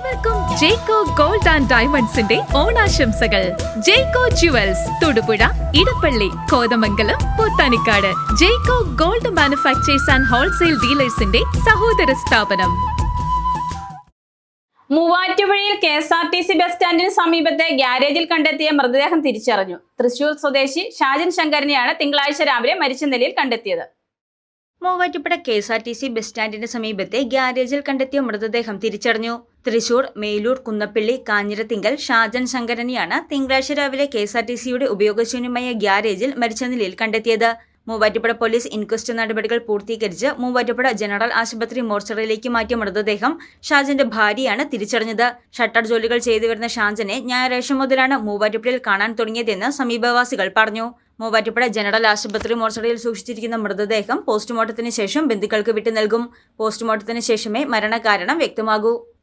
ഏവർക്കും ജേക്കോ gold and ഡയമണ്ട്സിന്റെ ഓണാശംസകൾ. Jacko jewels Thodupuzha Edappally Kothamangalam Pothanikkad. Jacko gold manufacturers and wholesale ഡീലേഴ്സിന്റെ സഹോദര സ്ഥാപനം. മൂവാറ്റുപുഴയിൽ K S R T C bus സ്റ്റാൻഡിന് സമീപത്തെ ഗ്യാരേജിൽ കണ്ടെത്തിയ മൃതദേഹം തിരിച്ചറിഞ്ഞു. തൃശൂർ സ്വദേശി ഷാജൻ ശങ്കറിനെയാണ് തിങ്കളാഴ്ച രാവിലെ മരിച്ച നിലയിൽ കണ്ടെത്തിയത്. Muvattupuzha K S R T C bus സ്റ്റാൻഡിന് സമീപത്തെ ഗ്യാരേജിൽ കണ്ടെത്തിയ മൃതദേഹം തിരിച്ചറിഞ്ഞു. തൃശൂർ മേലൂർ കുന്നപ്പള്ളി കാഞ്ഞിരത്തിങ്കൽ ഷാജൻ ശങ്കരനെയാണ് തിങ്കളാഴ്ച രാവിലെ കെ എസ് ആർ ടി സിയുടെ ഉപയോഗശൂന്യമായ ഗ്യാരേജിൽ മരിച്ച നിലയിൽ കണ്ടെത്തിയത്. മൂവാറ്റുപുഴ പോലീസ് ഇൻക്വസ്റ്റ് നടപടികൾ പൂർത്തീകരിച്ച് മൂവാറ്റുപുഴ ജനറൽ ആശുപത്രി മോർച്ചറിയിലേക്ക് മാറ്റിയ മൃതദേഹം ഷാജന്റെ ഭാര്യയാണ് തിരിച്ചറിഞ്ഞത്. ഷട്ടർ ജോലികൾ ചെയ്തു വരുന്ന ഷാജനെ ഞായറാഴ്ച മുതലാണ് മൂവാറ്റുപുഴയിൽ കാണാൻ തുടങ്ങിയതെന്ന് സമീപവാസികൾ പറഞ്ഞു. മൂവാറ്റുപുഴ ജനറൽ ആശുപത്രി മോർച്ചറിയിൽ സൂക്ഷിച്ചിരിക്കുന്ന മൃതദേഹം പോസ്റ്റ്മോർട്ടത്തിന് ശേഷം ബന്ധുക്കൾക്ക് വിട്ടു നൽകും. പോസ്റ്റ്മോർട്ടത്തിന് ശേഷമേ മരണകാരണം വ്യക്തമാകൂ.